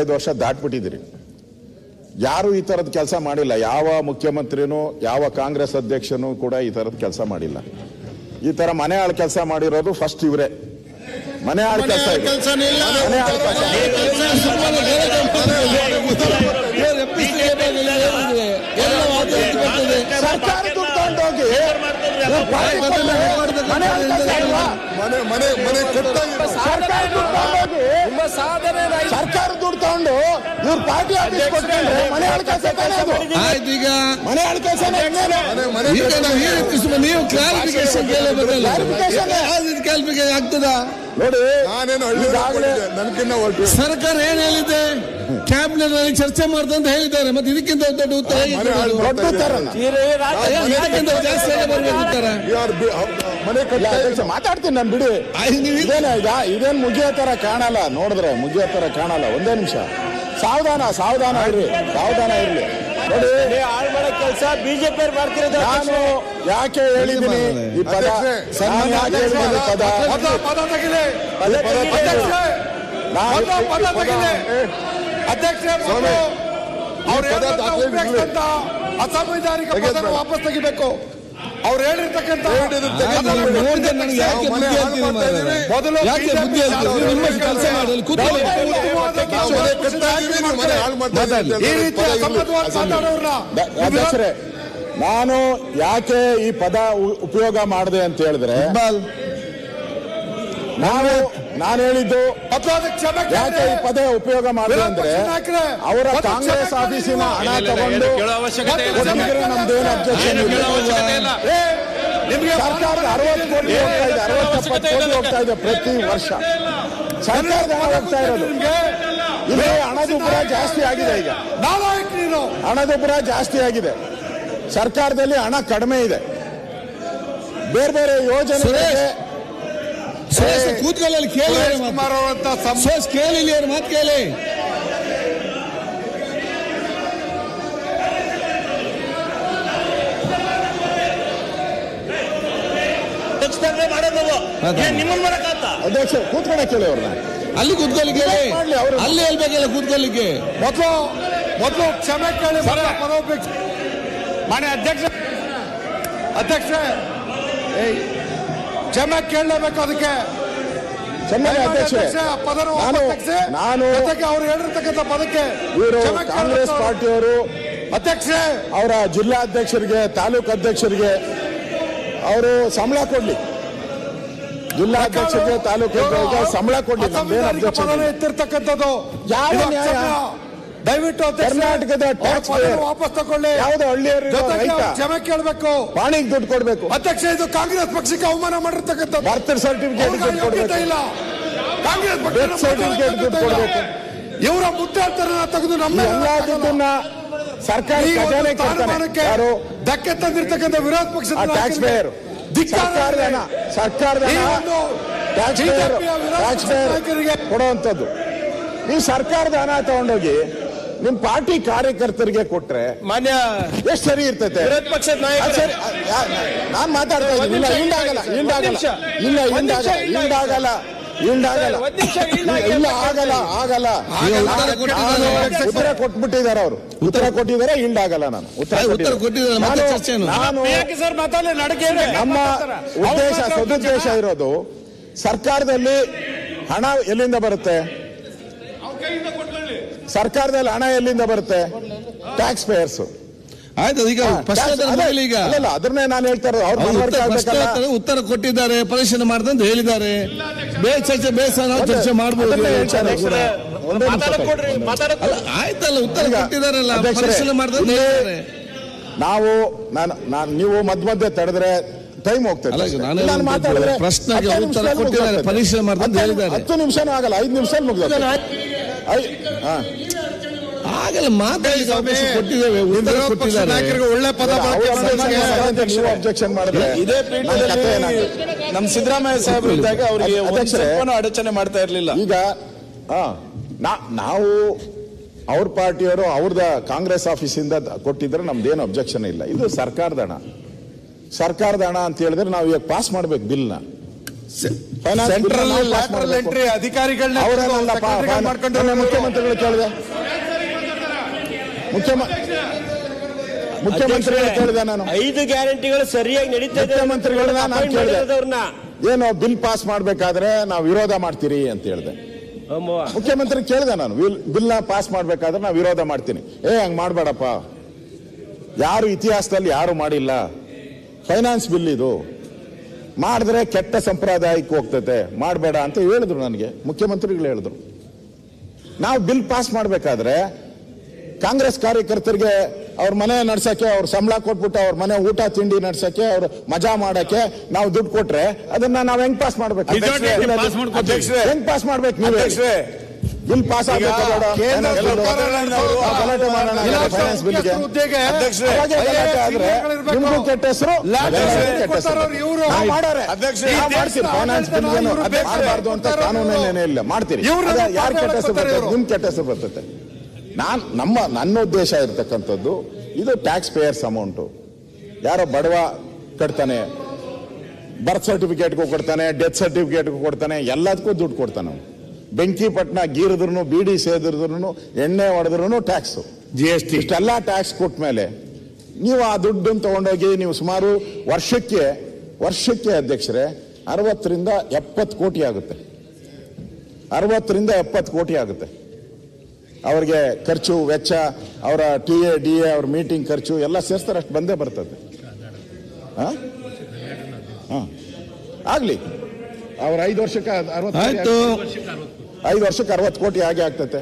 ಐದು ವರ್ಷ ದಾಟ್ಬಿಟ್ಟಿದ್ದೀರಿ. ಯಾರು ಈ ತರದ ಕೆಲಸ ಮಾಡಿಲ್ಲ. ಯಾವ ಮುಖ್ಯಮಂತ್ರಿನೂ ಯಾವ ಕಾಂಗ್ರೆಸ್ ಅಧ್ಯಕ್ಷನು ಕೂಡ ಈ ತರದ ಕೆಲಸ ಮಾಡಿಲ್ಲ. ಈ ತರ ಮನೆ ಆಳ್ ಕೆಲಸ ಮಾಡಿರೋದು ಫಸ್ಟ್ ಇವರೇ. ಮನೆ ಆಳ್ ಕೆಲಸ ಕೆಲಸನೇ ಇಲ್ಲ. ಮನೆ ಆಳ್ ಕೆಲಸ ಸರ್ಕಾರ ತಗೊಂಡು ಇವ್ರು ಪಾರ್ಟಿ ಆಫೀಸ್ ಕೊಟ್ಕೊಂಡ್ರೆ ಮನೆ ಅದು? ಆಯ್ತು ಈಗ. ಮನೆ ಈಗ ನಾವು ಏನು ನೀವು ಕ್ಲಾರಿಫಿಕೇಶನ್ ಕೇಳಬೇಕಲ್ಲ. ಕ್ಲಾರಿಫಿಕೇಶನ್ ಆಗ್ತದ? ನೋಡಿ ನಾನೇನು ಹಳ್ಳಿ ಈಗಾಗಲೇ ನನಗಿನ್ನ ಹೊರಟು. ಸರ್ಕಾರ ಏನ್ ಹೇಳಿದೆ? ಕ್ಯಾಬಿನೆಟ್ನಲ್ಲಿ ಚರ್ಚೆ ಮಾಡ್ತಾ ಅಂತ ಹೇಳಿದ್ದಾರೆ. ಮತ್ತೆ ಇದಕ್ಕಿಂತ ದೊಡ್ಡ ಉತ್ತರ ಜಾಸ್ತಿ ಉತ್ತರ ಮನೆ ಕಟ್ಟ ಮಾತಾಡ್ತೀನಿ ನಾನು ಬಿಡಿ. ಇದೇನ ಈಗ? ಇದೇನ್ ಮುಗಿಯೋ ತರ ಕಾಣಲ್ಲ ನೋಡಿದ್ರೆ ಮುಗಿಯೋ ತರ ಕಾಣಲ್ಲ. ಒಂದೇ ನಿಮಿಷ. ಸಾವಧಾನ ಸಾವಧಾನ ಇರ್ಲಿ. ಸಾವಧಾನ ಇರ್ಲಿ. ನೋಡಿ ಕೆಲಸ ಬಿಜೆಪಿ ಮಾಡ್ತಿರೋದು ನಾನು ಯಾಕೆ ಹೇಳಿದ್ದೀನಿ? ಈ ಪದ ಈ ಪದ ಪದ ಪದ ಪದ ಪದ. ಅಧ್ಯಕ್ಷೆ, ಪದ ಪದ ಪದ ಅಸಂವಿಧಾನಿಕ ತೆಗೆದು ವಾಪಸ್ ತೆಗಿಬೇಕು. ಅವ್ರು ಹೇಳಿರ್ತಕ್ಕಂಥ. ಮೊದಲು ನಾವು ನೀವು ನಾನು ಯಾಕೆ ಈ ಪದ ಉಪಯೋಗ ಮಾಡಿದೆ ಅಂತ ಹೇಳಿದ್ರೆ ಇಕ್ಬಾಲ್, ನಾನು ಹೇಳಿದ್ದು ಯಾಕೆ ಈ ಪದೇ ಉಪಯೋಗ ಮಾಡಿದೆ ಅಂದ್ರೆ ಅವರ ಕಾಂಗ್ರೆಸ್ ಆಫೀಸಿನ ಹಣ ತಗೊಂಡು ನಮ್ದೇನು ಅಬ್ಜೆಕ್ಷನ್ ನಿಮ್ಗೆ ಸರ್ಕಾರದ ಅರವತ್ತು ಕೋಟಿ ಹೋಗ್ತಾ ಇದೆ ಅರವತ್ತಪ್ಪತ್ತು ಕೋಟಿ ಹೋಗ್ತಾ ಇದೆ ಪ್ರತಿ ವರ್ಷ. ಸರ್ಕಾರದ ಹಣ ಹೋಗ್ತಾ ಇರೋದು. ನಿಮ್ಗೆ. ಇಲ್ಲಿ ಹಣದುಬ್ಬರ ಜಾಸ್ತಿ ಆಗಿದೆ ಈಗ. ಹಣದುಬ್ಬರ ಜಾಸ್ತಿ ಆಗಿದೆ. ಸರ್ಕಾರದಲ್ಲಿ ಹಣ ಕಡಿಮೆ ಇದೆ. ಬೇರೆ ಬೇರೆ ಯೋಜನೆಗಳಿಗೆ ಸುರೇಶ್ ಕೂತ್ಕೊಳ್ಳಲ್ಲಿ ಕೇಳಿ ಸೋಸ್ ಸುರೇಶ್ ಮಾತು. ಕುಮಾರ್ ಅವರಂತ ಸಂ- ಸುರೇಶ್ ಕೇಳಿ ಇಲ್ಲಿ ಅವ್ರ ಮಾತು ಕೇಳಿ. ಮಾಡೋದು. ಏನ್ ನಿಮ್ಮನ್ನ ಮಾಡಕ್ಕಾಗ್ತಾ ಅಧ್ಯಕ್ಷ ಕೇಳಿ ಅವ್ರನ್ನ. ಅಲ್ಲಿ ಕೂತ್ಕೊಳ್ಳಿ ಕೇಳಿ. ಮಾಡ್ಲಿ ಅವ್ರು. ಅಲ್ಲಿ ಹೇಳ್ಬೇಕಲ್ಲ ಕೂತ್ಕೊಳ್ಳಿಕ್ಕೆ. ಮೊದಲು ಮೊದಲು ಕ್ಷಮೆ ಕೇಳಿ ಪರೋಪೇಕ್ಷ ಮಾನ್ಯ ಅಧ್ಯಕ್ಷ ಅಧ್ಯಕ್ಷ ಏಯ್. ಕ್ಷಮೆ ಕೇಳಲೇಬೇಕು ಅದಕ್ಕೆ. ನಾನು ಅವ್ರು ಹೇಳಿರ್ತಕ್ಕಂಥ ಪದಕ್ಕೆ ಕಾಂಗ್ರೆಸ್ ಪಾರ್ಟಿಯವರು ಅಧ್ಯಕ್ಷೆ! ಅವರ ಜಿಲ್ಲಾಧ್ಯಕ್ಷರಿಗೆ ತಾಲೂಕು ಅಧ್ಯಕ್ಷರಿಗೆ ಅವರು ಸಂಬಳ ಕೊಡ್ಲಿ. ಜಿಲ್ಲಾಧ್ಯಕ್ಷರಿಗೆ ತಾಲೂಕು ಅಧ್ಯಕ್ಷರಿಗೆ ಸಂಬಳ ಕೊಡ್ಲಿ ಎತ್ತಿರ್ತಕ್ಕಂಥದ್ದು ಯಾವ ನ್ಯಾಯ? ದಯವಿಟ್ಟು ಕರ್ನಾಟಕದ ಟ್ಯಾಕ್ಸ್ ವಾಪಸ್ ತಗೊಳ್ಳಿ ಯಾವ್ದು ಹಳ್ಳಿಯವರು ಜಮ ಕೇಳಬೇಕು. ಪಾಣಿಗೆ ದುಡ್ಡು ಕೊಡಬೇಕು. ಅಧ್ಯಕ್ಷ ಇದು ಕಾಂಗ್ರೆಸ್ ಪಕ್ಷಕ್ಕೆ ಅವಮಾನ ಮಾಡಿರ್ತಕ್ಕಂಥ ಬರ್ತ್ ಸರ್ಟಿಫಿಕೇಟ್ ದುಡ್ಡು ಯೋಗ್ಯತೆ ಇಲ್ಲ. ಕಾಂಗ್ರೆಸ್ ಪಕ್ಷ ಸರ್ಟಿಫಿಕೇಟ್ ದುಡ್ಡು ಕೊಡ್ಬೇಕು. ಇವರ ಮುದ್ದಾಡ್ತಾರನ್ನ ತೆಗೆದು ನಮ್ಮ ಸರ್ಕಾರಿ ಎಲ್ಲಾ ದುಡ್ಡನ್ನ ಸರ್ಕಾರ ಖಜಾನೆ ಕೊಡ್ತಾನೆ ಯಾರು? ಧಕ್ಕೆ ತಂದಿರ್ತಕ್ಕಂಥ ವಿರೋಧ ಪಕ್ಷದ ಟ್ಯಾಕ್ಸ್ ಪೇಯರ್ ಧಿಕ್ಕಾರ ಸರ್ಕಾರದ ಟ್ಯಾಕ್ಸ್ ಪೇಯರ್ ಟ್ಯಾಕ್ಸ್ ಪೇಯರ್ ಕೊಡುವಂಥದ್ದು. ನೀವು ಸರ್ಕಾರದ ಹಣ ತಗೊಂಡೋಗಿ ನಿಮ್ ಪಾರ್ಟಿ ಕಾರ್ಯಕರ್ತರಿಗೆ ಕೊಟ್ರೆ ಮಾನ್ಯ ಎಷ್ಟು ಸರಿ ಇರ್ತೈತೆ? ವಿರೋಧ ಪಕ್ಷದ ನಾಯಕರು. ನಾನ್ ಮಾತಾಡ್ತಾ ಇದ್ದೀನಿ. ಇಲ್ಲ ಹಿಂಡಾಗಲ್ಲ ಹಿಂಡಾಗಲ್ಲ ಇಲ್ಲ ಹಿಂಡಾಗಲ್ಲ ಹಿಂಡಾಗಲ್ಲ ಹಿಂಡಾಗಲ್ಲ ಇಲ್ಲ ಆಗಲ್ಲ ಆಗಲ್ಲ. ಉತ್ತರ ಕೊಟ್ಟಿದ್ದಾರೆ. ನಾನು ಉತ್ತರ ಕೊಟ್ಬಿಟ್ಟಿದ್ದಾರೆ ಅವರು. ಉತ್ತರ ಕೊಟ್ಟಿದ್ದಾರೆ ಹಿಂಡಾಗಲ್ಲ ನಾನು. ಉತ್ತರ ಉತ್ತರ ಕೊಟ್ಟಿದ್ದಾರೆ. ಮತ್ತೆ ನಾನು- ನಾನು ಯಾಕೆ ಸರ್ ಮಾತಾಡಲಿ ನಡಕೆ ನಮ್ಮ ಉದ್ದೇಶ ಸದುದ್ದೇಶ ಇರೋದು ಸರ್ಕಾರದಲ್ಲಿ ಹಣ ಎಲ್ಲಿಂದ ಬರುತ್ತೆ? ಸರ್ಕಾರದಲ್ಲಿ ಹಣ ಎಲ್ಲಿಂದ ಬರುತ್ತೆ ಟ್ಯಾಕ್ಸ್ ಪೇಯರ್ಸ್ ಆಯ್ತು ಈಗ ಅಲ್ಲಲ್ಲ ಅದನ್ನೇ ನಾನು ಹೇಳ್ತಾ ಇರೋದು ಅವ್ರ ಉತ್ತರ ಕೊಟ್ಟಿದ್ದಾರೆ ಪರಿಶೀಲನೆ ಮಾಡ್ದೆ ಅಂತ ಹೇಳಿದ್ದಾರೆ ಬೇ ಚರ್ಚೆ ಬೇಸ ನಾವು ಚರ್ಚೆ ಮಾಡಬಹುದು. ಆಯ್ತಲ್ಲ ಉತ್ತರ ಕೊಟ್ಟಿದ್ದಾರಲ್ಲ ಪರಿಶೀಲನೆ ಮಾಡ್ದೆ ಅಂತ ಹೇಳಿದ್ದಾರೆ ನಾವು ನಾನು ನಾನು ನೀವು ಮಧ್ಯ ಮಧ್ಯೆ ತಡೆದ್ರೆ ಟೈಮ್ ಹೋಗ್ತದೆ ಅಲ್ಲ. ನಾನು ಮಾತಾಡಿದ್ರೆ ಪ್ರಶ್ನೆಗೆ ಉತ್ತರ ಕೊಟ್ಟಿದ್ದಾರೆ. ಪರಿಶೀಲನೆ ಮಾಡ್ದೆ ಅಂತ ಹತ್ತು- ಹೇಳಿದ್ದಾರೆ. ಹತ್ತು ನಿಮಿಷನೂ ಆಗಲ್ಲ ಐದು ನಿಮಿಷ ಹಾ. ಆಗಲ್ಲ ಅವಕಾಶ ಕೊಟ್ಟಿದ್ದೇವೆ ನಾಯಕರಿಗೆ ಒಳ್ಳೆ ಪದ ಮಾಡಿದ್ರೆ ನೀವು ಅಬ್ಜೆಕ್ಷನ್ ಮಾಡಿದ್ರೆ ಇದೇ ಪೀಠದಲ್ಲಿ ನಮ್ಮ ಸಿದ್ದರಾಮಯ್ಯ ಸಾಹೇಬರು ಇದ್ದಾಗ ಅವರಿಗೆ ಅಡಚಣೆ ಮಾಡ್ತಾ ಇರಲಿಲ್ಲ. ಈಗ ನಾವು ಅವ್ರ ಪಾರ್ಟಿಯವರು ಅವ್ರದ ಕಾಂಗ್ರೆಸ್ ಆಫೀಸಿಂದ ಇಂದ ಕೊಟ್ಟಿದ್ರೆ ನಮ್ದೇನು ಅಬ್ಜೆಕ್ಷನ್ ಇಲ್ಲ. ಇದು ಸರ್ಕಾರದ ಹಣ. ಸರ್ಕಾರದ ಹಣ ಅಂತ ಹೇಳಿದ್ರೆ ನಾವು ಈಗ ಪಾಸ್ ಮಾಡ್ಬೇಕು ಬಿಲ್ನ. Central lateral. ಎಂಟ್ರಿ ಅಧಿಕಾರಿಗಳನ್ನ ಮುಖ್ಯಮಂತ್ರಿಗಳು ಕೇಳಿದೆ. ಮುಖ್ಯಮ ಮುಖ್ಯಮಂತ್ರಿಗಳು ಕೇಳಿದೆ ನಾನು. ಐದು ಗ್ಯಾರಂಟಿಗಳು ಸರಿಯಾಗಿ ನಡೀತಾ ಇದೆ ಮುಖ್ಯಮಂತ್ರಿಗಳನ್ನ ನಾನು ಕೇಳಿದೆ. ಏನು ಬಿಲ್ ಪಾಸ್ ಮಾಡ್ಬೇಕಾದ್ರೆ ನಾವು ವಿರೋಧ ಮಾಡ್ತೀರಿ ಅಂತ ಹೇಳಿದೆ. ಮುಖ್ಯಮಂತ್ರಿ ಕೇಳಿದೆ ನಾನು ಬಿಲ್ ನಾ ಪಾಸ್ ಮಾಡ್ಬೇಕಾದ್ರೆ ನಾವು ವಿರೋಧ ಮಾಡ್ತೀನಿ. ಏ ಹಂಗ್ ಮಾಡ್ಬೇಡಪ್ಪ. ಯಾರು ಇತಿಹಾಸದಲ್ಲಿ ಯಾರು ಮಾಡಿಲ್ಲ. ಫೈನಾನ್ಸ್ ಬಿಲ್ ಇದು. ಮಾಡಿದ್ರೆ ಕೆಟ್ಟ ಸಂಪ್ರದಾಯಕ್ಕೆ ಹೋಗ್ತತೆ. ಮಾಡಬೇಡ ಅಂತ ಹೇಳಿದ್ರು ನನಗೆ. ಮುಖ್ಯಮಂತ್ರಿಗಳು ಹೇಳಿದ್ರು. ನಾವು ಬಿಲ್ ಪಾಸ್ ಮಾಡಬೇಕಾದ್ರೆ ಕಾಂಗ್ರೆಸ್ ಕಾರ್ಯಕರ್ತರಿಗೆ ಅವ್ರ ಮನೆ ನಡ್ಸೋಕ್ಕೆ ಅವ್ರ ಸಂಬಳ ಕೊಟ್ಬಿಟ್ಟು ಅವ್ರ ಮನೆ ಊಟ ತಿಂಡಿ ನಡ್ಸೋಕ್ಕೆ ಅವ್ರ ಮಜಾ ಮಾಡಕ್ಕೆ ನಾವು ದುಡ್ಡು ಕೊಟ್ರೆ ಅದನ್ನ ನಾವು ಹೆಂಗ್ ಪಾಸ್ ಮಾಡ್ಬೇಕು. ಹೆಂಗ್ ಪಾಸ್ ಮಾಡ್ಬೇಕು ನೀವು? ಬಿಲ್ ಪಾಸ್ ಕೇಂದ್ರ ಸರ್ಕಾರ ಗಲಾಟೆ ಮಾಡೋಣ ಇಲಾಖೆ ಫೈನಾನ್ಸ್ ಬಿಲ್ಗೆ. ನಿಮ್ಗೂ ಕೆಟ್ಟ ಹೆಸರು? ಮಾಡೋರೆ ದೇಶದ ಫೈನಾನ್ಸ್ ಬಿಲ್ ಏನು. ಮಾಡಬಾರ್ದು ಅಂತ ಕಾನೂನೇನೇ ಇಲ್ಲ ಮಾಡ್ತೀರಿ. ಯಾರು ಕೆಟ್ಟ ಹೆಸರು ಬರ್ತದೆ ನಿಮ್ ಕೆಟ್ಟ ಹೆಸರು ಬರ್ತದೆ. ನಾನ್ ನಮ್ಮ ನನ್ನ ಉದ್ದೇಶ ಇರ್ತಕ್ಕಂಥದ್ದು ಇದು ಟ್ಯಾಕ್ಸ್ ಪೇಯರ್ಸ್ ಅಮೌಂಟು ಯಾರೋ ಬಡವ ಕಟ್ತಾನೆ ಬರ್ತ್ ಸರ್ಟಿಫಿಕೇಟ್ಗೂ ಕೊಡ್ತಾನೆ ಡೆತ್ ಸರ್ಟಿಫಿಕೇಟ್ಗೂ ಕೊಡ್ತಾನೆ ಎಲ್ಲದಕ್ಕೂ ದುಡ್ಡು ಕೊಡ್ತಾನೆ. ಬೆಂಕಿ ಪಟ್ಟಣ ಗೀರಿದ್ರು ಬೀಡಿ ಸೇದಿದ್ರು ಎಣ್ಣೆ ಹೊಡೆದ್ರು ಟ್ಯಾಕ್ಸ್ ಜಿ ಎಸ್ ಟಿ ಇಷ್ಟೆಲ್ಲ ಟ್ಯಾಕ್ಸ್ ಕೊಟ್ಟ ಮೇಲೆ ನೀವು ಆ ದುಡ್ಡನ್ನು ತಗೊಂಡೋಗಿ ನೀವು ಸುಮಾರು ವರ್ಷಕ್ಕೆ ವರ್ಷಕ್ಕೆ ಅಧ್ಯಕ್ಷರೇ ಅರವತ್ತರಿಂದ ಎಪ್ಪತ್ತು ಕೋಟಿ ಆಗುತ್ತೆ. ಅರವತ್ತರಿಂದ ಎಪ್ಪತ್ತು ಕೋಟಿ ಆಗುತ್ತೆ. ಅವ್ರಿಗೆ ಖರ್ಚು ವೆಚ್ಚ ಅವರ ಟಿ ಎ ಡಿ ಎ ಅವ್ರ ಮೀಟಿಂಗ್ ಖರ್ಚು ಎಲ್ಲ ಸೇರಿಸ್ತಾರೆ ಅಷ್ಟು ಬಂದೇ ಬರ್ತದೆ. ಹಾಂ? ಹಾಂ. ಆಗ್ಲಿ. ಅವ್ರ ಐದು ವರ್ಷಕ್ಕೆ ಅರವತ್ತು. ಐದು ವರ್ಷಕ್ಕೆ ಅರವತ್ತು ಕೋಟಿ ಹಾಗೆ ಆಗ್ತೈತೆ.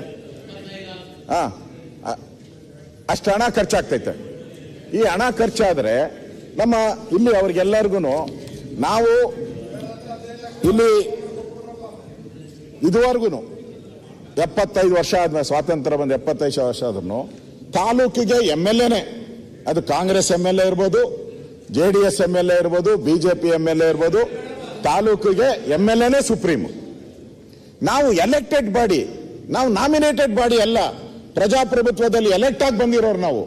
ಹಾ ಅಷ್ಟು ಹಣ ಖರ್ಚಾಗ್ತೈತೆ. ಈ ಹಣ ಖರ್ಚಾದರೆ ನಮ್ಮ ಇಲ್ಲಿ ಅವ್ರಿಗೆಲ್ಲರಿಗೂ ನಾವು ಇಲ್ಲಿ ಇದುವರೆಗೂ ಎಪ್ಪತ್ತೈದು ವರ್ಷ ಆದ್ಮೇಲೆ ಸ್ವಾತಂತ್ರ್ಯ ಬಂದು ಎಪ್ಪತ್ತೈದು ವರ್ಷ ಆದ್ರೂ ತಾಲೂಕಿಗೆ ಎಂ ಎಲ್ ಎನೇ. ಅದು ಕಾಂಗ್ರೆಸ್ ಎಂ ಎಲ್ ಎ ಇರ್ಬೋದು, J D S M L A ಇರ್ಬೋದು ಬಿಜೆಪಿ ಎಂ ಎಲ್ ಎ ಇರ್ಬೋದು, ತಾಲೂಕಿಗೆ ಎಂ ಎಲ್ ಎನೇ ಸುಪ್ರೀಂ ನಾವು ಎಲೆಕ್ಟೆಡ್ ಬಾಡಿ ನಾವು ನಾಮಿನೇಟೆಡ್ ಬಾಡಿ ಅಲ್ಲ ಪ್ರಜಾಪ್ರಭುತ್ವದಲ್ಲಿ ಎಲೆಕ್ಟ್ ಆಗಿ ಬಂದಿರೋರು ನಾವು.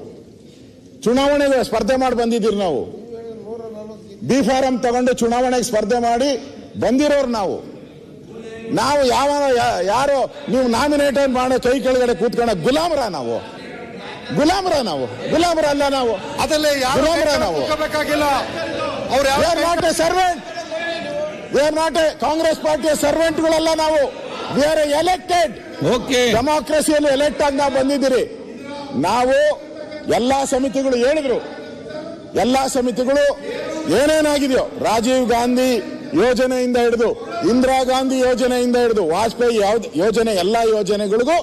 ಚುನಾವಣೆಗೆ ಸ್ಪರ್ಧೆ ಮಾಡಿ ಬಂದಿದ್ದೀರಿ ನಾವು. ಬಿ ಫಾರಂ ತಗೊಂಡು ಚುನಾವಣೆಗೆ ಸ್ಪರ್ಧೆ ಮಾಡಿ ಬಂದಿರೋರು ನಾವು. ನಾವು ಯಾವ ಯಾರೋ ಯಾರು ನೀವು ನಾಮಿನೇಟ್ ಮಾಡೋ ಕೈ ಕೆಳಗಡೆ ಕೂತ್ಕೊಂಡ ಗುಲಾಮರ ನಾವು. ಗುಲಾಮರ ನಾವು. ಗುಲಾಮರ ಅಲ್ಲ ನಾವು. ಅದಲ್ಲೇ ಗುಲಾಮರ ನಾವು. ಸರ್ವೆಂಟ್ ನಾಟ್ ಎ ಕಾಂಗ್ರೆಸ್ ಪಾರ್ಟಿಯ ಸರ್ವೆಂಟ್ಗಳಲ್ಲ ನಾವು. ವಿ ಆರ್ ಎಲೆಕ್ಟೆಡ್ ಓಕೆ ಡೆಮಾಕ್ರಸಿಯಲ್ಲಿ ಎಲೆಕ್ಟ್ ಆಗಿ ನಾವು ಬಂದಿದ್ದೀರಿ. ನಾವು ಎಲ್ಲ ಸಮಿತಿಗಳು ಹೇಳಿದ್ರು. ಎಲ್ಲ ಸಮಿತಿಗಳು ಏನೇನಾಗಿದೆಯೋ ರಾಜೀವ್ ಗಾಂಧಿ ಯೋಜನೆಯಿಂದ ಹಿಡಿದು ಇಂದಿರಾ ಗಾಂಧಿ ಯೋಜನೆಯಿಂದ ಹಿಡಿದು ವಾಜಪೇಯಿ ಯಾವ್ದು ಯೋಜನೆ ಎಲ್ಲ ಯೋಜನೆಗಳಿಗೂ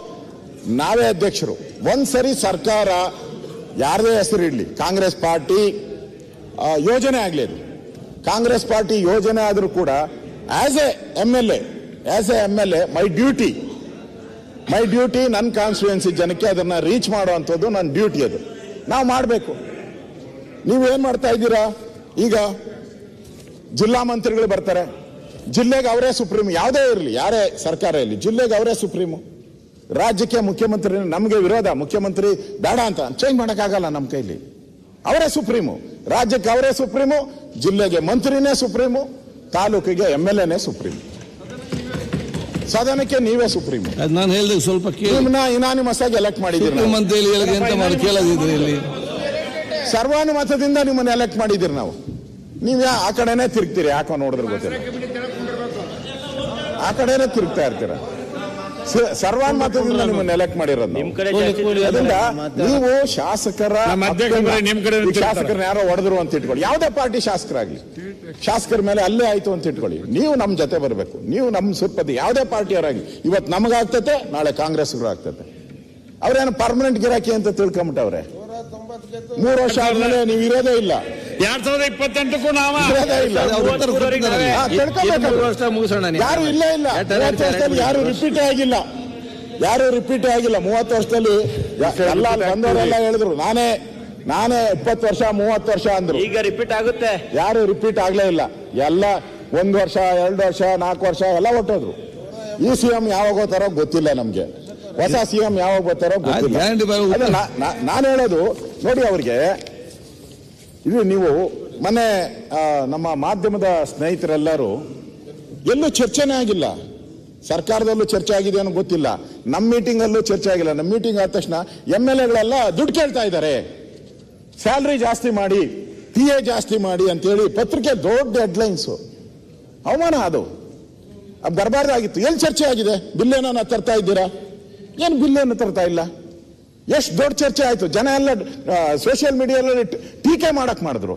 ನಾವೇ ಅಧ್ಯಕ್ಷರು. ಒಂದ್ಸರಿ ಸರ್ಕಾರ ಯಾರದೇ ಹೆಸರು ಇಡ್ಲಿ ಕಾಂಗ್ರೆಸ್ ಪಾರ್ಟಿ ಯೋಜನೆ ಆಗ್ಲಿ ಅದು. ಕಾಂಗ್ರೆಸ್ ಪಾರ್ಟಿ ಯೋಜನೆ ಆದರೂ ಕೂಡ as a M L A as a M L A my duty my duty ನನ್ನ ಕಾನ್ಸ್ಟಿಟ್ಯೂನ್ಸಿ ಜನಕ್ಕೆ ಅದನ್ನ ರೀಚ್ ಮಾಡುವಂಥದ್ದು ನನ್ನ ಡ್ಯೂಟಿ ಅದು. ನಾವು ಮಾಡಬೇಕು. ನೀವೇನ್ ಮಾಡ್ತಾ ಇದ್ದೀರಾ? ಈಗ ಜಿಲ್ಲಾ ಮಂತ್ರಿಗಳು ಬರ್ತಾರೆ. ಜಿಲ್ಲೆಗೆ ಅವರೇ ಸುಪ್ರೀಂ, ಯಾವುದೇ ಇರಲಿ, ಯಾರೇ ಸರ್ಕಾರ ಇರಲಿ, ಜಿಲ್ಲೆಗೆ ಅವರೇ ಸುಪ್ರೀಮು ರಾಜ್ಯಕ್ಕೆ ಮುಖ್ಯಮಂತ್ರಿ, ನಮಗೆ ವಿರೋಧ, ಮುಖ್ಯಮಂತ್ರಿ ಬೇಡ ಅಂತ ಚೇಂಜ್ ಮಾಡೋಕ್ಕಾಗಲ್ಲ ನಮ್ಮ ಕೈಲಿ. ಅವರೇ ಸುಪ್ರೀಮು ರಾಜ್ಯಕ್ಕೆ ಅವರೇ ಸುಪ್ರೀಮು ಜಿಲ್ಲೆಗೆ ಮಂತ್ರಿನೇ ಸುಪ್ರೀಮು ತಾಲೂಕಿಗೆ ಎಂ ಎಲ್ ಎನೇ ಸುಪ್ರೀಂ. ಸದನಕ್ಕೆ ನೀವೇ ಸುಪ್ರೀಂ ನಾನು ಹೇಳಿದೆ ಸ್ವಲ್ಪ ಕೇಳಿ. ಇನಾನಿಮಸ್ ಆಗಿ ಎಲೆಕ್ಟ್ ಮಾಡಿದ್ದೀರಿ ನಿಮ್ಮಂತ ಅಂತ ಹೇಳಿ ಹೇಳಿದ್ರೆ ಎಂತ ಮಾಡಿ ಕೇಳದಿದ್ರೆ ಇಲ್ಲಿ? ಸರ್ವಾನುಮತದಿಂದ ನಿಮ್ಮನ್ನ ಎಲೆಕ್ಟ್ ಮಾಡಿದ್ದೀರಿ ನಾವು. ನೀವು ಯಾ ಆ ಕಡೆನೇ ತಿರುಗ್ತೀರಿ ಯಾಕೋ ನೋಡಿದ್ರೆ ಗೊತ್ತಿಲ್ಲ. ಆ ಕಡೆನೇ ತಿರುಗ್ತಾ ಇರ್ತೀರ. ಸರ್ವಾನುಮತದಿಂದ ನಿಮ್ಮನ್ನ ಎಲೆಕ್ಟ್ ಮಾಡಿರೋದು. ನಿಮ್ ಕಡೆ ಜಾಸ್ತಿ ಅದರಿಂದ ನೀವು ಶಾಸಕರ ಶಾಸಕರನ್ನ ಯಾರೋ ಹೊಡೆದ್ರು ಅಂತ ಇಟ್ಕೊಳ್ಳಿ. ಯಾವುದೇ ಪಾರ್ಟಿ ಶಾಸಕರಾಗ್ಲಿ. ಶಾಸಕರ ಮೇಲೆ ಅಲ್ಲೇ ಆಯ್ತು ಅಂತ ಇಟ್ಕೊಳ್ಳಿ. ನೀವು ನಮ್ಮ ಜೊತೆ ಬರಬೇಕು. ನೀವು ನಮ್ಮ ಸುತ್ತಪತಿ ಯಾವುದೇ ಪಾರ್ಟಿಯವರಾಗಿ ಇವತ್ತು ನಮಗಾಗ್ತತೆ ನಾಳೆ ಕಾಂಗ್ರೆಸ್ಗೂ ಆಗ್ತತೆ. ಅವ್ರೇನು ಪರ್ಮನೆಂಟ್ ಗಿರಾಕಿ ಅಂತ ತಿಳ್ಕೊಂಬಿಟ್ಟವ್ರೆ? ಮೂರು ವರ್ಷ ಆದ್ಮೇಲೆ ನೀವು ಇರೋದೇ ಇಲ್ಲ. ಎರಡ್ ಸಾವಿರದ ಇಪ್ಪತ್ತೆಂಟಕ್ಕೂ ನಾವು ಮುಗಿಸೋಣ. ಯಾರು ಇಲ್ಲೇ ಇಲ್ಲ. ಎರಡು ಮೂವತ್ತು ವರ್ಷದಲ್ಲಿ ಯಾರು ರಿಪೀಟ್ ಆಗಿಲ್ಲ. ಯಾರು ರಿಪೀಟ್ ಆಗಿಲ್ಲ. ಮೂವತ್ತು ವರ್ಷದಲ್ಲಿ ಎಲ್ಲ ಅಲ್ಲಿ ಬಂದವರೆಲ್ಲ ಹೇಳಿದ್ರು ನಾನೇ ನಾನೇ ಇಪ್ಪತ್ತು ವರ್ಷ ಮೂವತ್ತು ವರ್ಷ ಅಂದ್ರು. ಈಗ ರಿಪೀಟ್ ಆಗುತ್ತೆ. ಯಾರು ರಿಪೀಟ್ ಆಗ್ಲೇ ಇಲ್ಲ. ಎಲ್ಲ ಒಂದ್ ವರ್ಷ ಎರಡು ವರ್ಷ ನಾಲ್ಕು ವರ್ಷ ಎಲ್ಲ ಹೊಟ್ಟೋದ್ರು ಈ ಸಿ ಎಂ ಯಾವಾಗ ಹೋಗ್ತಾರೋ ಗೊತ್ತಿಲ್ಲ ನಮ್ಗೆ. ಹೊಸ ಸಿ ಎಂ ಯಾವಾಗ ಬರ್ತಾರೋ ಗೊತ್ತಿಲ್ಲ. ನಾನು ಹೇಳೋದು ನೋಡಿ ಅವ್ರಿಗೆ ಇದು ನೀವು ಮೊನ್ನೆ ನಮ್ಮ ಮಾಧ್ಯಮದ ಸ್ನೇಹಿತರೆಲ್ಲರೂ ಎಲ್ಲೂ ಚರ್ಚೆನೇ ಆಗಿಲ್ಲ. ಸರ್ಕಾರದಲ್ಲೂ ಚರ್ಚೆ ಆಗಿದೆ ಅನ್ನೋ ಗೊತ್ತಿಲ್ಲ. ನಮ್ಮ ಮೀಟಿಂಗ್ ಅಲ್ಲೂ ಚರ್ಚೆ ಆಗಿಲ್ಲ. ನಮ್ಮ ಮೀಟಿಂಗ್ ಆದ ತಕ್ಷಣ ಎಂ ಎಲ್ ಎಗಳೆಲ್ಲ ದುಡ್ಡು ಕೇಳ್ತಾ ಇದ್ದಾರೆ. ಸ್ಯಾಲ್ರಿ ಜಾಸ್ತಿ ಮಾಡಿ ಪಿ ಎ ಜಾಸ್ತಿ ಮಾಡಿ ಅಂತೇಳಿ ಪತ್ರಿಕೆ ದೊಡ್ಡ ಹೆಡ್ಲೈನ್ಸ್ ಅವಮಾನ ಅದು. ಬರಬಾರ್ದಾಗಿತ್ತು. ಎಲ್ಲಿ ಚರ್ಚೆ ಆಗಿದೆ? ಬಿಲ್ ಏನನ್ನ ತರ್ತಾ ಇದ್ದೀರಾ? ಏನು ಬಿಲ್ ಏನು ತರ್ತಾ ಇಲ್ಲ. ಎಷ್ಟು ದೊಡ್ಡ ಚರ್ಚೆ ಆಯ್ತು. ಜನ ಎಲ್ಲ ಸೋಷಿಯಲ್ ಮೀಡಿಯಾದಲ್ಲಿ ಟೀಕೆ ಮಾಡಕ್ ಮಾಡಿದ್ರು.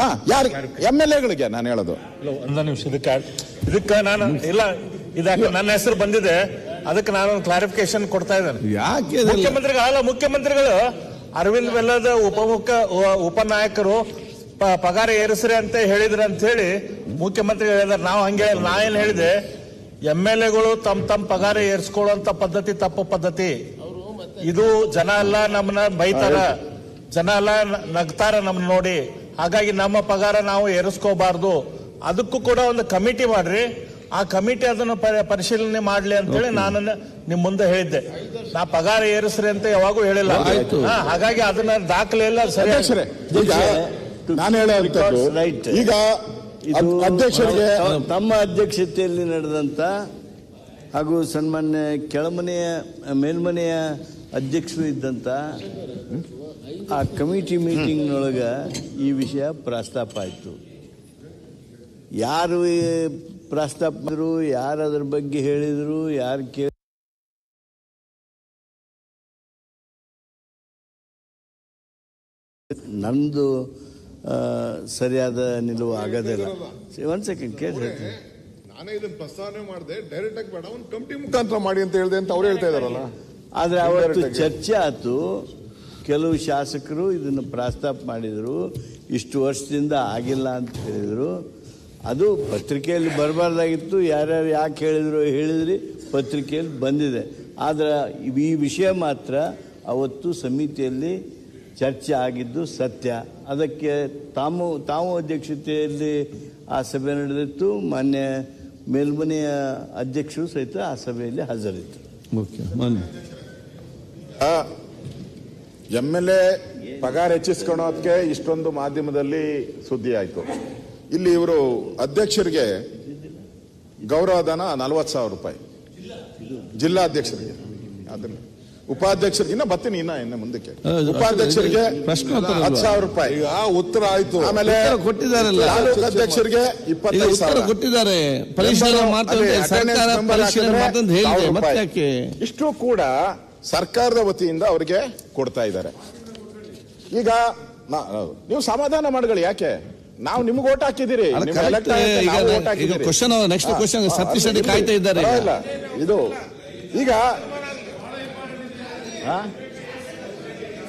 ಹಾ ಯಾರು ಎಂ ಎಲ್ ಎಗಳಿಗೆ ನಾನು ಹೇಳೋದು. ನಿಮಿಷ ಇದಕ್ಕೆ ಇದಕ್ಕೆ ನಾನು ಇಲ್ಲ ಇದಕ್ಕೆ ನನ್ನ ಹೆಸರು ಬಂದಿದೆ. ಅದಕ್ಕೆ ನಾನು ಕ್ಲಾರಿಫಿಕೇಶನ್ ಕೊಡ್ತಾ ಇದ್ದೇನೆ. ಯಾಕೆ ಮುಖ್ಯಮಂತ್ರಿಗಳ ಮುಖ್ಯಮಂತ್ರಿಗಳು ಅಲ್ಲ ಮುಖ್ಯಮಂತ್ರಿಗಳು ಅರವಿಂದ್ ಬೆಲ್ಲದ ಉಪಮುಖ್ಯ ಉ- ಉಪನಾಯಕರು ಪಗಾರ ಏರಿಸ್ರಿ ಅಂತ ಹೇಳಿದ್ರು ಅಂತ ಹೇಳಿ ಮುಖ್ಯಮಂತ್ರಿಗಳು ಹೇಳಿದಾರೆ. ನಾವು ಹಂಗೆ. ನಾ ಏನ್ ಹೇಳಿದೆ? ಎಂ ಎಲ್ ಎಗಳು ತಮ್ಮ ತಮ್ಮ ಪಗಾರ ಏರಿಸ್ಕೊಳ್ಳುವಂತ ಪದ್ಧತಿ ತಪ್ಪು ಪದ್ಧತಿ. ಇದು ಜನ ಎಲ್ಲ ನಮ್ಮನ್ನ ಬೈತಾರ ಜನ ಎಲ್ಲ ನಗ್ತಾರ ನಮ್ಮನ್ನ ನೋಡಿ. ಹಾಗಾಗಿ ನಮ್ಮ ಪಗಾರ ನಾವು ಏರಿಸ್ಕೋಬಾರ್ದು. ಅದಕ್ಕೂ ಕೂಡ ಒಂದು ಕಮಿಟಿ ಮಾಡ್ರಿ. ಆ ಕಮಿಟಿ ಅದನ್ನು ಪರಿಶೀಲನೆ ಮಾಡ್ಲಿ ಅಂತೇಳಿ ನಾನು ನಿಮ್ ಮುಂದೆ ಹೇಳಿದ್ದೆ. ನಾ ಪಗಾರ ಏರಿಸ್ರಿ ಅಂತ ಯಾವಾಗೂ ಹೇಳಿಲ್ಲ. ಆಯ್ತು. ಹಾಗಾಗಿ ಅದನ್ನ ದಾಖಲೆ ಎಲ್ಲ ಸರಿ ಅಧ್ಯಕ್ಷರೇ ಈಗ ನಾನು. ಈಗ ಅಧ್ಯಕ್ಷರಿಗೆ ತಮ್ಮ ಅಧ್ಯಕ್ಷತೆಯಲ್ಲಿ ನಡೆದಂತ ಹಾಗೂ ಸನ್ಮಾನ್ಯ ಕೆಳಮನೆಯ ಮೇಲ್ಮನೆಯ ಅಧ್ಯಕ್ಷರು ಇದ್ದಂತ ಆ ಕಮಿಟಿ ಮೀಟಿಂಗ್ನೊಳಗೆ ಈ ವಿಷಯ ಪ್ರಸ್ತಾಪ ಆಯಿತು. ಯಾರು ಪ್ರಸ್ತಾಪ ಮಾಡಿದ್ರು ಯಾರು ಅದ್ರ ಬಗ್ಗೆ ಹೇಳಿದ್ರು ಯಾರು ಕೇಳ ನಂದು ಸರಿಯಾದ ನಿಲುವು ಆಗೋದಿಲ್ಲ ಒಂದ್ ಸೆಕೆಂಡ್ ಕೇಳಿ ಹೇಳ್ತೀನಿ. ನಾನೇ ಇದನ್ನ ಪ್ರಸ್ತಾವನೆ ಮಾಡಿದೆ ಡೈರೆಕ್ಟ್ ಆಗಿ ಬೇಡ ಒಂದು ಕಮಿಟಿ ಮುಖಾಂತರ ಮಾಡಿ ಅಂತ ಹೇಳಿದೆ ಅಂತ ಅವ್ರು ಹೇಳ್ತಾ ಇದಾರಲ್ಲ. ಆದ್ರೆ ಅವತ್ತು ಚರ್ಚೆ ಆಯ್ತು. ಕೆಲವು ಶಾಸಕರು ಇದನ್ನು ಪ್ರಸ್ತಾಪ ಮಾಡಿದರು. ಇಷ್ಟು ವರ್ಷದಿಂದ ಆಗಿಲ್ಲ ಅಂತ ಹೇಳಿದರು. ಅದು ಪತ್ರಿಕೆಯಲ್ಲಿ ಬರಬಾರ್ದಾಗಿತ್ತು. ಯಾರ್ಯಾರು ಯಾಕೆ ಹೇಳಿದ್ರು ಹೇಳಿದ್ರಿ ಪತ್ರಿಕೆಯಲ್ಲಿ ಬಂದಿದೆ. ಆದರೆ ಈ ವಿಷಯ ಮಾತ್ರ ಅವತ್ತು ಸಮಿತಿಯಲ್ಲಿ ಚರ್ಚೆ ಆಗಿದ್ದು ಸತ್ಯ. ಅದಕ್ಕೆ ತಾವು ತಾವು ಅಧ್ಯಕ್ಷತೆಯಲ್ಲಿ ಆ ಸಭೆ ನಡೆದಿತ್ತು. ಮಾನ್ಯ ಮೇಲ್ಮನೆಯ ಅಧ್ಯಕ್ಷರು ಸಹಿತ ಆ ಸಭೆಯಲ್ಲಿ ಹಾಜರಿತ್ತು ಮುಖ್ಯ ಮೊನ್ನೆ ಎಂ ಎಲ್ ಎ ಪಗಾರ ಹೆಚ್ಚಿಸ್ಕೊಳೋದಕ್ಕೆ ಇಷ್ಟೊಂದು ಮಾಧ್ಯಮದಲ್ಲಿ ಸುದ್ದಿ ಆಯ್ತು. ಇಲ್ಲಿ ಇವರು ಅಧ್ಯಕ್ಷರಿಗೆ ಗೌರವಧನ ನಲವತ್ತು ಸಾವಿರ ರೂಪಾಯಿ. ಜಿಲ್ಲಾ ಅಧ್ಯಕ್ಷರಿಗೆ ಅದನ್ನ ಉಪಾಧ್ಯಕ್ಷರಿಗೆ ಇನ್ನ ಬರ್ತೀನಿ ಇನ್ನ ಇನ್ನ ಮುಂದಕ್ಕೆ. ಉಪಾಧ್ಯಕ್ಷರಿಗೆ ಹತ್ತು ಸಾವಿರ ರೂಪಾಯಿ. ಆ ಉತ್ತರ ಆಯ್ತು. ಆಮೇಲೆ ಉತ್ತರ ಕೊಟ್ಟಿದ್ದಾರಲ್ಲ. ತಾಲೂಕು ಅಧ್ಯಕ್ಷರಿಗೆ ಇಪ್ಪತ್ತೈದು ಸಾವಿರ. ಕೊಟ್ಟಿದ್ದಾರೆ. ಪರಿಶೀಲನೆ ಮಾಡ್ತಾರೆ ಇಷ್ಟು ಕೂಡ ಸರ್ಕಾರದ ವತಿಯಿಂದ ಅವರಿಗೆ ಕೊಡ್ತಾ ಇದ್ದಾರೆ. ಈಗ ನೀವು ಸಮಾಧಾನ ಮಾಡ್ಕೊಳ್ಳಿ ಯಾಕೆ? ನಾವು ನಿಮ್ಗೆ ಓಟ್ ಹಾಕಿದಿರಿ ಇದು ಈಗ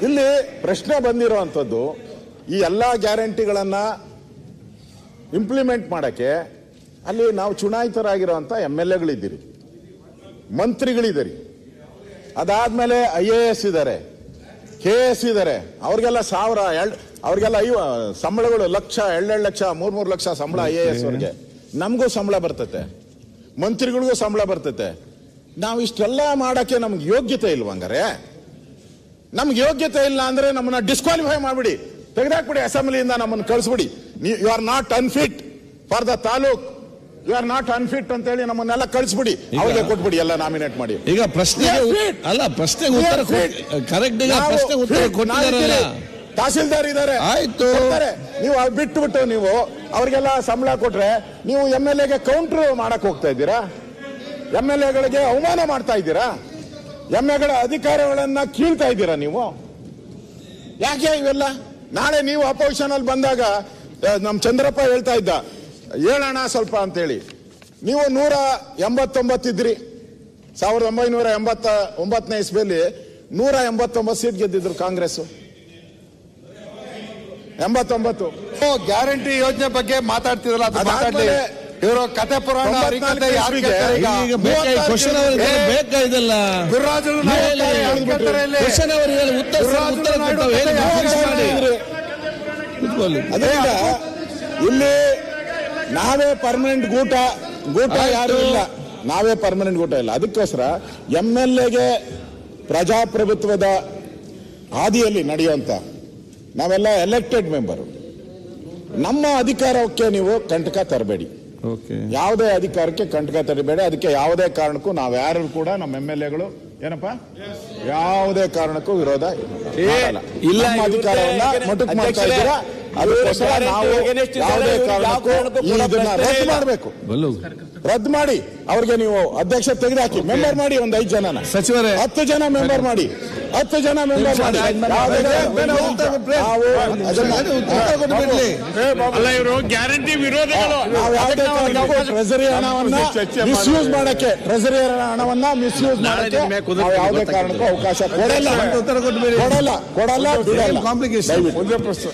ಇಲ್ಲಿ ಪ್ರಶ್ನೆ ಬಂದಿರುವಂತದ್ದು ಈ ಎಲ್ಲಾ ಗ್ಯಾರಂಟಿಗಳನ್ನ ಇಂಪ್ಲಿಮೆಂಟ್ ಮಾಡಕ್ಕೆ ಅಲ್ಲಿ ನಾವು ಚುನಾಯಿತರಾಗಿರುವಂತ ಎಂ ಎಲ್ ಎಗಳಿದ್ದೀರಿ ಮಂತ್ರಿಗಳಿದ್ದೀರಿ. ಅದಾದ್ಮೇಲೆ ಐ ಎ ಎಸ್ ಇದ್ದಾರೆ ಕೆ ಎಸ್ ಇದ್ದಾರೆ ಅವ್ರಿಗೆಲ್ಲ ಸಾವಿರ ಎರಡ್ ಅವ್ರಿಗೆಲ್ಲ ಐವ ಸಂಬಳಗಳು ಲಕ್ಷ ಎರಡೆರಡು ಲಕ್ಷ ಮೂರ್ ಮೂರು ಲಕ್ಷ ಸಂಬಳ ಐ ಎ ಎಸ್ ಅವ್ರಿಗೆ. ನಮಗೂ ಸಂಬಳ ಬರ್ತತೆ. ಮಂತ್ರಿಗಳಿಗೂ ಸಂಬಳ ಬರ್ತತೆ. ನಾವು ಇಷ್ಟೆಲ್ಲ ಮಾಡಕ್ಕೆ ನಮ್ಗೆ ಯೋಗ್ಯತೆ ಇಲ್ವಂಗಾರೆ ನಮ್ಗೆ ಯೋಗ್ಯತೆ ಇಲ್ಲ ಅಂದ್ರೆ ನಮ್ಮನ್ನ ಡಿಸ್ಕ್ವಾಲಿಫೈ ಮಾಡ್ಬಿಡಿ. ತೆಗೆದಾಕ್ಬಿಡಿ ಅಸೆಂಬ್ಲಿಯಿಂದ ನಮ್ಮನ್ನು ಕಳಿಸ್ಬಿಡಿ. You are not unfit for the taluk you are not unfit ಅಂತ ಹೇಳಿ ನಮ್ಮನ್ನೆಲ್ಲ ಕಳಿಸ್ಬಿಡಿ. ಅವ್ರಿಗೆ ಕೊಟ್ಬಿಡಿ ಎಲ್ಲ ನಾಮಿನೇಟ್ ಮಾಡಿ. ಈಗ ಪ್ರಶ್ನೆಗೆ. ಅಲ್ಲ ಪ್ರಶ್ನೆಗೆ ಉತ್ತರ ಕರೆಕ್ಟ್ ಈಗ ನಾವು ಪ್ರಶ್ನೆ ಉತ್ತರ. ಕೊಟ್ಟಿದ್ದಾರಲ್ಲ. ತಹಸೀಲ್ದಾರ್ ಇದ್ದಾರೆ. ಆಯ್ತು. ನೀವು ಬಿಟ್ಟು ಬಿಟ್ಟು ನೀವು ಅವ್ರಿಗೆಲ್ಲ ಸಂಬಳ ಕೊಟ್ರೆ ನೀವು ಎಂ ಎಲ್ ಎಗೆ ಕೌಂಟರ್ ಮಾಡಕ್ ಹೋಗ್ತಾ ಇದ್ದೀರಾ? ಎಂ ಎಲ್ ಎಗಳಿಗೆ ಅವಮಾನ ಮಾಡ್ತಾ ಇದ್ದೀರಾ? ಎಂ ಎಗಳ ಅಧಿಕಾರಗಳನ್ನ ಕೀಳ್ತಾ ಇದ್ದೀರಾ ನೀವು? ಯಾಕೆ ಇವೆಲ್ಲ? ನಾಳೆ ನೀವು ಅಪೋಸಿಷನ್ ಅಲ್ಲಿ ಬಂದಾಗ ನಮ್ ಚಂದ್ರಪ್ಪ ಹೇಳ್ತಾ ಇದ್ದ ಹೇಳೋಣ ಸ್ವಲ್ಪ ಅಂತೇಳಿ. ನೀವು ನೂರ ಎಂಬತ್ತೊಂಬತ್ತಿದ್ರಿ. ಸಾವಿರದ ಒಂಬೈನೂರ ಎಂಬತ್ತ ಒಂಬತ್ತನೇ ಇಸ್ವಿಯಲ್ಲಿ ನೂರ ಎಂಬತ್ತೊಂಬತ್ತು ಸೀಟ್ ಗೆದ್ದಿದ್ರು ಕಾಂಗ್ರೆಸ್. ಎಂಬತ್ತೊಂಬತ್ತು. ಗ್ಯಾರಂಟಿ ಯೋಜನೆ ಬಗ್ಗೆ ಮಾತಾಡ್ತಿದ್ರಲ್ಲ ಅದು ಇವರು ಕತೆ ಪುರಾಣ ಇಲ್ಲಿ? ನಾವೇ ಪರ್ಮನೆಂಟ್ ಗೂಟ ಗೂಟ ಯಾರು ಇಲ್ಲ. ನಾವೇ ಪರ್ಮನೆಂಟ್ ಗೂಟ ಇಲ್ಲ. ಅದಕ್ಕೋಸ್ಕರ ಎಂ ಎಲ್ ಎಗೆ ಪ್ರಜಾಪ್ರಭುತ್ವದ ಹಾದಿಯಲ್ಲಿ ನಡೆಯುವಂತ ನಾವೆಲ್ಲ ಎಲೆಕ್ಟೆಡ್ ಮೆಂಬರು ನಮ್ಮ ಅಧಿಕಾರಕ್ಕೆ ನೀವು ಕಂಟಕ ತರಬೇಡಿ. ಓಕೆ. ಯಾವುದೇ ಅಧಿಕಾರಕ್ಕೆ ಕಂಟಕ ತರಬೇಡಿ. ಅದಕ್ಕೆ ಯಾವುದೇ ಕಾರಣಕ್ಕೂ ನಾವ್ಯಾರು ಕೂಡ ನಮ್ಮ ಎಂ ಎಲ್ ಎಗಳು ಏನಪ್ಪ ಯಾವುದೇ ಕಾರಣಕ್ಕೂ ವಿರೋಧ. ಇಲ್ಲ, ಅಧಿಕಾರವನ್ನ ಮಟುಕ್ ಮೊಟಕು ಮಾಡ್ತಾ ಇದ್ದೀರಾ? ಯಾವುದೇ ಕಾರಣಕ್ಕೂ ಇದನ್ನ ರದ್ದು ಮಾಡಬೇಕು. ರದ್ದು ಮಾಡಿ. ಅವ್ರಿಗೆ ನೀವು ಅಧ್ಯಕ್ಷ ತೆಗೆದಾಕಿ. ಮೆಂಬರ್ ಮಾಡಿ ಒಂದು ಐದು ಜನನ. ಸಚಿವರೇ. ಹತ್ತು ಜನ ಮೆಂಬರ್ ಮಾಡಿ. ಹತ್ತು ಜನ ಮೆಂಬರ್ ಮಾಡಿ. ಇವರು ಗ್ಯಾರಂಟಿ ವಿರೋಧಿಗಳು. ಟ್ರೆಸರಿ ಹಣವನ್ನ ಮಿಸ್ಯೂಸ್ ಮಾಡಕ್ಕೆ ಟ್ರೆಸರಿ ಹಣವನ್ನ ಮಿಸ್ಯೂಸ್ ಮಾಡಕ್ಕೆ ಯಾವುದೇ ಕಾರಣಕ್ಕೂ ಅವಕಾಶ ಕೊಡಲ್ಲ. ಉತ್ತರ ಕೊಡಲ್ಲ ಕೊಡಲ್ಲ ಬಿಡಲ್ಲ. ಕಾಂಪ್ಲಿಕೇಶನ್ ಒಂದೇ ಪ್ರಶ್ನೆ.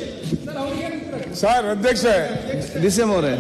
ಸರ್ ಅಧ್ಯಕ್ಷ ಡಿ ಸಿ ಅವರೇ.